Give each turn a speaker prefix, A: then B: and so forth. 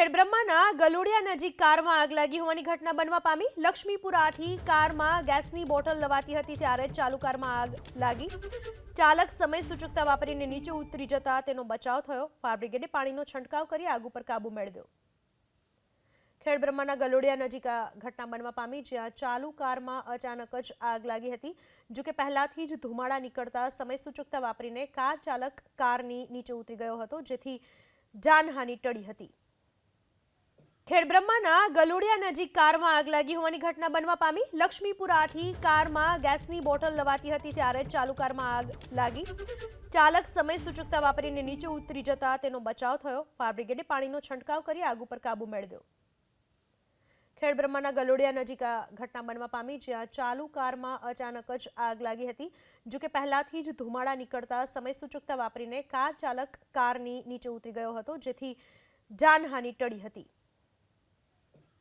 A: ખેડબ્રહ્માના ગલોડિયા નજીક કારમાં આગ લાગી હોવાની ઘટના બનવા પામી. લક્ષ્મીપુરાથી કારમાં ગેસની બોટલ લવાતી હતી ત્યારે ચાલુ કારમાં આગ લાગી. ચાલક સમય સૂચકતા વાપરીને નીચે ઉતરી જતા તેનો બચાવ થયો. ફાયર બ્રિગેડે પાણીનો છંટકાવ કરી આગ ઉપર કાબુ મેળવ્યો. ખેડબ્રહ્માના ગલોડિયા નજીક આ ઘટના બનવા પામી, જ્યાં ચાલુ કારમાં અચાનક જ આગ લાગી હતી. જો કે પહેલાથી જ ધુમાડા નીકળતા સમય સૂચકતા વાપરીને કાર ચાલક કારની નીચે ઉતરી ગયો હતો, જેથી જાનહાનિ ટળી હતી. ખેડબ્રહ્માના ગલોડિયા નજીક કારમાં આગ લાગી હોવાની ઘટના બનવા પામી. લક્ષ્મીપુરાથી કારમાં ગેસની બોટલ લવાતી હતી ત્યારે ચાલુ કારમાં આગ લાગી. ચાલક સમય સૂચકતા વાપરીને નીચે ઉતરી જતા તેનો બચાવ થયો. ફાયર બ્રિગેડે પાણીનો છંટકાવ કરી આગ ઉપર કાબુ મેળવ્યો. ખેડબ્રહ્માના ગલોડિયા નજીક આ ઘટના બનવા પામી, જ્યાં ચાલુ કારમાં અચાનક જ આગ લાગી હતી. જો કે પહેલાથી જ ધુમાડા નીકળતા સમય સૂચકતા વાપરીને કાર ચાલક કારની નીચે ઉતરી ગયો હતો, જેથી જાનહાનિ ટળી હતી.